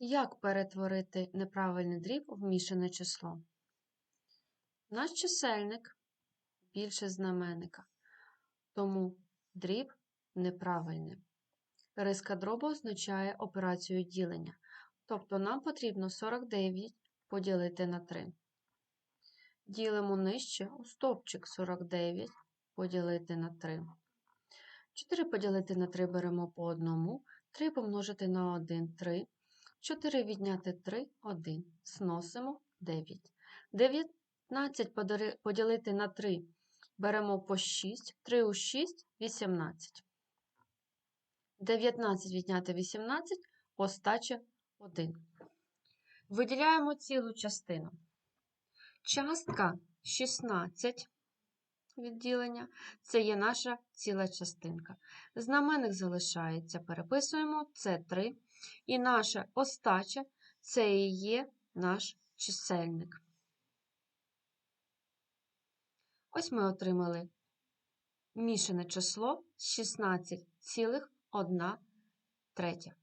Як перетворити неправильний дріб в мішане число? Наш чисельник більше знаменника, тому дріб неправильний. Риска дробу означає операцію ділення, тобто нам потрібно 49 поділити на 3. Ділимо нижче у стовпчик 49 поділити на 3. 4 поділити на 3 беремо по одному, 3 помножити на 1 – 3, 4 відняти 3 – 1, сносимо 9. 19 поділити на 3 беремо по 6, 3 у 6 – 18. 19 відняти 18 – остача 1. Виділяємо цілу частину. Частка 16 відділення це є наша ціла частинка. Знаменник залишається, переписуємо це 3. І наша остача це і є наш чисельник. Ось ми отримали мішане число 16,1 третя.